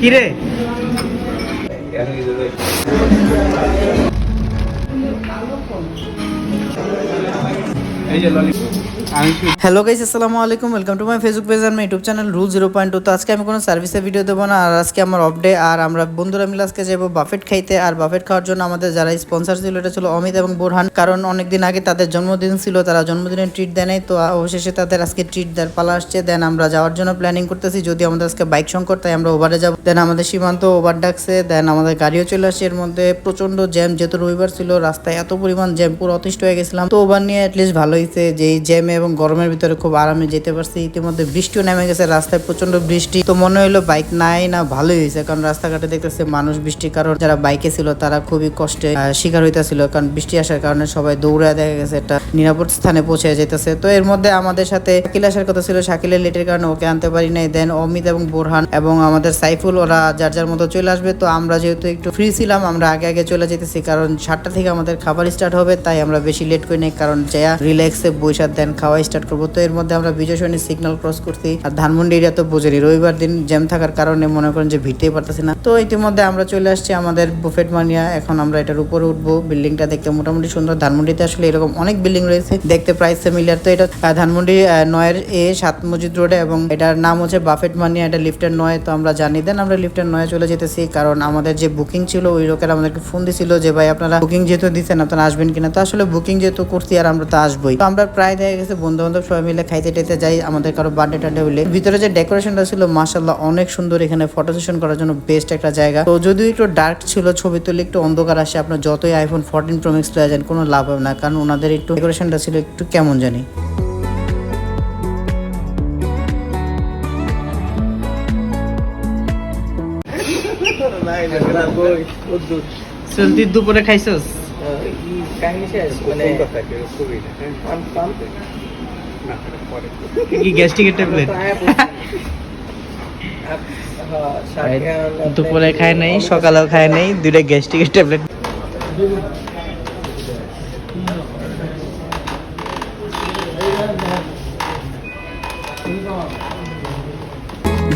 কিরে? এই যে হ্যালো গাইস আসসালামু আলাইকুম welcome to my Facebook page R my YouTube channel rule zero point two তো আজকে আমি কোনো সার্ভিসের ভিডিও দেবো না, আর আজকে আমার অফ ডে আর আমরা বন্ধুরা মিলে আজকে যাব বাফেট খাইতে। আর বাফেট খাওয়ার জন্য আমাদের যারা স্পন্সর ছিল, এটা ছিল অমিত এবং বোরহান। কারণ অনেকদিন আগে তাদের জন্মদিন ছিল, তারা জন্মদিনের ট্রিট দেয় নাই। তো অবশেষে তাদের আজকে ট্রিট দেওয়ার পালা আসছে। দেন আমরা যাওয়ার জন্য প্ল্যানিং করতেছি। যদি আমাদের আজকে বাইক সংকট, তাই আমরা ওভারে যাব। দেন আমাদের সীমান্ত ওভার ডাকছে। দেন আমাদের গাড়িও চলে আসছে। এর মধ্যে প্রচণ্ড জ্যাম যেহেতু রবিবার ছিল, রাস্তায় এত পরিমাণ জ্যাম পুরো অতিষ্ঠ হয়ে গেছিলাম। তো ওভার নিয়ে অ্যাটলিস্ট ভালো হয়েছে। যে জ্যামে এবং গরমের ভিতরে খুব আরামে যেতে পারছি। ইতিমধ্যে বৃষ্টিও নেমে গেছে, রাস্তায় প্রচণ্ড বৃষ্টি। তো মনে হলো বাইক নাই না, ভালোই হয়েছে কারণ রাস্তাঘাটে দেখতেছে মানুষ বৃষ্টির কারণ, যারা বাইকে ছিল তারা খুবই কষ্টে শিকার হইতেছিল। কারণ বৃষ্টি আসার কারণে সবাই দৌড়ে দেখা গেছে, একটা নিরাপদ স্থানে পৌঁছে যেতেছে তো এর মধ্যে আমাদের সাথে শাকিল আসার কথা ছিল। শাকিলের লেটের কারণে ওকে আনতে পারি নাই। দেন অমিত এবং বোরহান এবং আমাদের সাইফুল, ওরা যার যার মতো চলে আসবে। তো আমরা যেহেতু একটু ফ্রি ছিলাম, আমরা আগে আগে চলে যেতেছি কারণ সাতটা থেকে আমাদের খাবার স্টার্ট হবে, তাই আমরা বেশি লেট করি নাই। কারণ যা রিল্যাক্সে বৈশাখ দেন খাওয়া স্টার্ট করব। তো এর মধ্যে আমরা বিজয় সৈনিক সিগন্যাল ক্রস করছি। আর ধানমন্ডি এরিয়া তো বোঝেনি, রবিবার দিন জ্যাম থাকার কারণে মনে করেন যে ভিড়তেই পারতেছি না। তো ইতিমধ্যে আমরা চলে আসছি আমাদের বুফেট মানিয়া এখন আমরা এটার উপরে উঠবো। বিল্ডিংটা দেখতে মোটামুটি সুন্দর, ধানমন্ডিতে আসলে এরকম অনেক বিল্ডিং রয়েছে, দেখতে প্রাইস সিমিলার তো এটা ধানমন্ডি নয়ের এ সাত মসজিদ রোডে এবং এটার নাম হচ্ছে বাফেট মানিয়া এটা লিফটের নয়। তো আমরা জানি দেন আমরা লিফটের নয়ে চলে যেতেছি। কারণ আমাদের যে বুকিং ছিল, ওই লোকের আমাদেরকে ফোন দিছিল যে, ভাই, আপনারা বুকিং যেহেতু দিচ্ছেন আপনারা আসবেন কিনা? তো আসলে বুকিং যেহেতু করছি আর আমরা তো আসবোই। তো আমরা প্রায় দেখা গেছে বন্ধু বান্ধব সবাই মিলে খাইতে টাইতে যাই আমাদের কারও বার্থডে টার্থডে হলে ভিতরে যে ডেকোরেশনটা ছিল মাসাল্লাহ অনেক সুন্দর এখানে ফটো সেশন করার জন্য বেস্ট একটা জায়গা। তো যদিও একটু ডার্ক ছিল ছবি তুলে একটু অন্ধকার আসে আপনার যতই আইফোন ফোরটিন প্রো ম্যাক্স পেয়ে যান কোনো লাভ হবে না কারণ ওনাদের একটু ডেকোরেশনটা ছিল একটু কেমন জানি। দুপুরে খাইছস? কাহিনী শেষ মানে দুপুরে খায় নাই সকালেও খায় নাই দুইটা গ্যাস্ট্রিকের ট্যাবলেট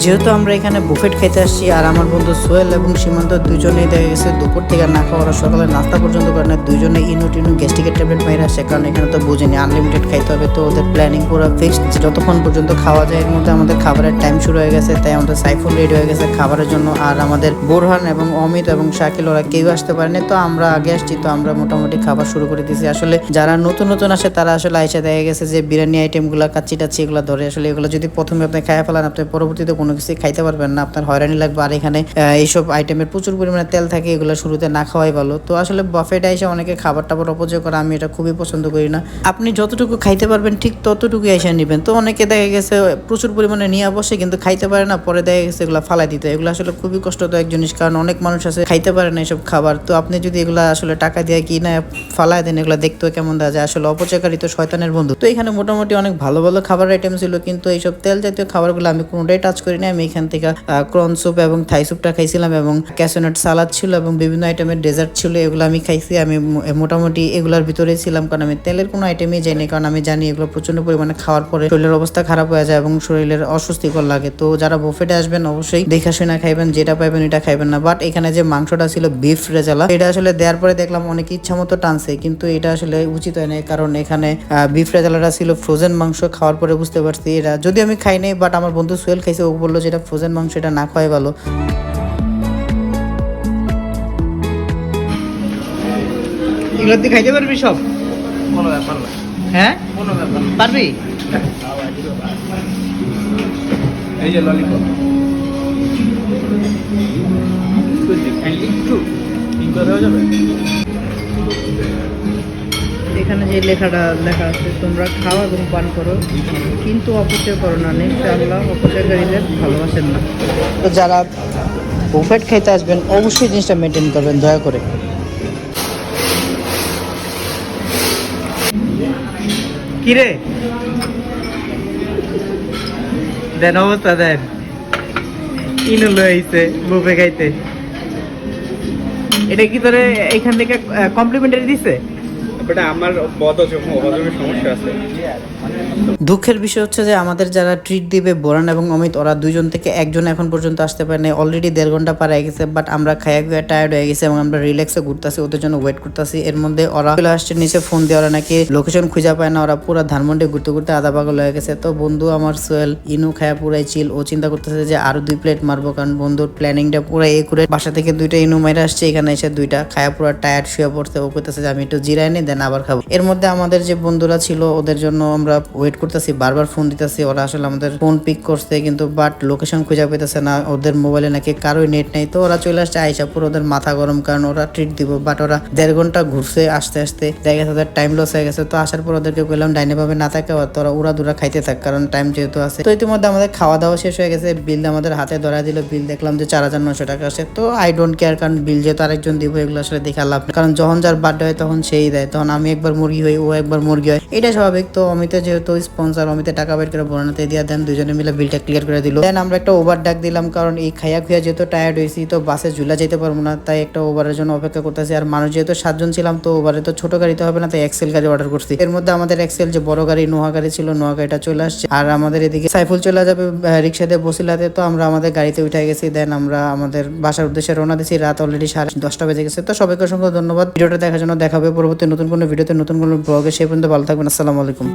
যেহেতু আমরা এখানে বুফেট খেতে আসছি আর আমার বন্ধু সোহেল এবং সীমান্ত দুজনেই দেখা গেছে দুপুর থেকে না খাওয়া সকালে নাস্তা পর্যন্ত করে না দুজনে ইনু টিনু গ্যাস্ট্রিকের ট্যাবলেট বাইরে আসে, কারণ এখানে তো বুঝিনি আনলিমিটেড খাইতে হবে তো ওদের প্ল্যানিং পুরো ফিক্সড যতক্ষণ পর্যন্ত খাওয়া যায় এর মধ্যে আমাদের খাবারের টাইম শুরু হয়ে গেছে, তাই আমাদের সাইফুল রেডি হয়ে গেছে খাবারের জন্য। আর আমাদের বোরহান এবং অমিত এবং শাকিল, ওরা কেউ আসতে পারেনি, তো আমরা আগে আসছি, তো আমরা মোটামুটি খাবার শুরু করে দিয়েছি। আসলে যারা নতুন নতুন আসে, তারা আসলে আইসা দেখা গেছে যে বিরিয়ানি আইটেমগুলো কাচ্চি টাচ্ছি এগুলো ধরে, আসলে এগুলো যদি প্রথমে আপনি খাইয়া ফেলান, আপনি পরবর্তীতে কোনো কিছু খাইতে পারবেন না, আপনার হয়রানি লাগবে। আর এখানে এইসব আইটেমের প্রচুর পরিমাণে তেল থাকে, এগুলো শুরুতে না খাওয়াই ভালো। তো আসলে বাফেট এসে অনেকে খাবার টাবার অপচয় করে, আমি এটা খুবই পছন্দ করি না। আপনি যতটুকু খাইতে পারবেন, ঠিক ততটুকু এসে নেবেন। তো অনেকে দেখা গেছে, প্রচুর পরিমাণে নিয়ে বসে কিন্তু খাইতে পারে না, পরে দেখা গেছে এগুলো ফালাই দিতে। এগুলো আসলে খুবই কষ্টদায়ক জিনিস, কারণ অনেক মানুষ আছে, খাইতে পারে না এসব খাবার। তো আপনি যদি এগুলো আসলে টাকা দিয়ে কি না ফালাই দেন, এগুলো দেখতেও কেমন দেখা যায় আসলে অপচয়কারী তো শয়তানের বন্ধু। তো এখানে মোটামুটি অনেক ভালো ভালো খাবার আইটেম ছিল, কিন্তু এইসব তেল জাতীয় খাবারগুলো আমি কোনোটাই টাচ করি না আমি এখান থেকে ক্রন স্যুপ এবং থাই স্যুপটা খাইছিলাম এবং ক্যাসোনাট সালাদ ছিল এবং বিভিন্ন আইটেমের ডেজার্ট ছিল, এগুলো আমি খাইছি। আমি মোটামুটি এগুলোর ভিতরেই ছিলাম কারণ আমি তেলের কোনো আইটেমই যাইনি কারণ আমি জানি এগুলো প্রচণ্ড পরিমাণে খাওয়ার পরে শরীরের অবস্থা খারাপ হয়ে যায় এবং শরীরের অস্বস্তিকর লাগে। তো যারা বুফেটে আসবেন, অবশ্যই দেখা শুনে খাইবেন, যেটা পাইবেন এটা খাইবেন না। বাট এখানে যে মাংসটা ছিল বিফ রেজালা, এটা আসলে দেওয়ার পরে দেখলাম অনেক ইচ্ছা মতো টানছে, কিন্তু এটা আসলে উচিত হয় না কারণ এখানে বিফ রেজালাটা ছিল ফ্রোজেন মাংস, খাওয়ার পরে বুঝতে পারছি এটা। যদি আমি খাই নাই বাট আমার বন্ধু সোহেল খাইছে, ও বলল যে এটা ফ্রোজেন মাংস এটা না খাওয়াই ভালো। এগুলো তুই খাইতে পারবি সব? কোনো ব্যাপার না। হ্যাঁ? কোনো ব্যাপার পারবি? এই যে ললিপপ একটু যাবে? এখানে যে লেখাটা লেখা আছে তোমরা খাও এবং পান করো কিন্তু অপচয় করো না। নিশ্চয় আল্লাহ অপচয়কারীদের ভালোবাসেন না। তো যারা বুফেট খেতে আসবেন অবশ্যই জিনিসটা মেনটেন করবেন দয়া করে। কিরে দেন অবস্থা দেন। ইনু লইছে বুফে খাইতে। এটা কি তোরে এখান থেকে কমপ্লিমেন্টারি দিছে? দুঃখের বিষয় হচ্ছে যে আমাদের যারা ট্রিট দিবে বোরান এবং অমিত, ওরা দুইজন থেকে একজন এখন পর্যন্ত আসতে পারে নাই। অলরেডি দেড় ঘণ্টা পার হয়ে গেছে বাট আমরা খায়া খুয়া টায়ার্ড হয়ে গেছে এবং আমরা রিল্যাক্সে ঘুরতেছি, ওদের জন্য ওয়েট করতেছি। এর মধ্যে ওরা চলে আসছে, নিচে ফোন দিয়ে ওরা নাকি লোকেশন খুঁজে পায় না, ওরা পুরো ধানমন্ডি ঘুরতে ঘুরতে আধা পাগল হয়ে গেছে। তো বন্ধু আমার সোয়েল ইনু খায়া পুরাই চিল ও চিন্তা করতেছে যে আরও দুই প্লেট মারবো, কারণ বন্ধুর প্ল্যানিংটা পুরো এ করে বাসা থেকে দুইটা ইনু মাইরা আসছে, এখানে এসে দুইটা খায়া পুরো টায়ার্ড শুয়ে পড়তে ও করতেছে যে আমি একটু জিরাই নি দেন আবার খাব। এর মধ্যে আমাদের যে বন্ধুরা ছিল, ওদের জন্য আমরা ওয়েট করতেছি, বারবার ফোন দিতেছি। ওরা আসলে আমাদের ফোন পিক করছে, কিন্তু বাট লোকেশন খুঁজে পেতেছে না। ওদের মোবাইলে নাকি কারোই নেট নেই। তো ওরা চলে আসছে আইসা পুরো ওদের মাথা গরম কারণ ওরা ট্রিট দিব। বাট ওরা দেড় ঘণ্টা ঘুরছে আসতে আসতে। দেখা গেছে ওদের টাইম লস হয়ে গেছে। তো আসার পর ওদেরকে বললাম, ডাইনে ভাবে না থাকে তোরা উড়া দুরা খাইতে থাক, কারণ টাইম যেহেতু আছে। তো ইতিমধ্যে আমাদের খাওয়া দাওয়া শেষ হয়ে গেছে। বিল আমাদের হাতে ধরা দিল। বিল দেখলাম যে চার হাজার নশো টাকা আসে তো আই ডোন্ট কেয়ার কারণ বিল যেহেতু আরেকজন দিব, এগুলো আসলে দেখে লাভ কারণ যখন যার বার্থডে হয়, তখন সেই দেয়। তখন আমি একবার মুরগি হই, ও একবার মুরগি হয়। এটা স্বাভাবিক। তো অমিতে যেহেতু স্পন্সর অমিতে টাকা বের করে বোনাতে দিয়ে দেন দুজনে মিলে বিলটা ক্লিয়ার করে দিল। দেন আমরা একটা ওভার ডাক দিলাম, কারণ এই খাইয়া খুইয়া যেহেতু টায়ার্ড হয়েছি তো বাসে ঝুলা যেতে পারব না, তাই একটা ওভারের জন্য অপেক্ষা করতেছি। আর মানুষ যেহেতু সাতজন ছিলাম, তো ওভারে তো ছোট গাড়িতে হবে না, তাই এক্সেল গাড়ি অর্ডার করছি। এর মধ্যে আমাদের এক্সেল যে বড় গাড়ি নোয়া গাড়ি ছিল নোয়া গাড়িটা চলে আসছে। আর আমাদের এদিকে সাইফুল চলে যাবে রিক্সা দিয়ে বসিলাতে, তো আমরা আমাদের গাড়িতে উঠে গেছি। দেন আমরা আমাদের বাসার উদ্দেশ্যে রওনা দিয়েছি রাত অলরেডি সাড়ে দশটা বেজে গেছে। তো সবাইকে অসংখ্য ধন্যবাদ। ভিডিওটা দেখার জন্য দেখাবে পরবর্তী নতুন কোনো ভিডিওতে নতুন কোনো ব্লগে সেই পর্যন্ত ভালো থাকবেন। আসসালামু আলাইকুম।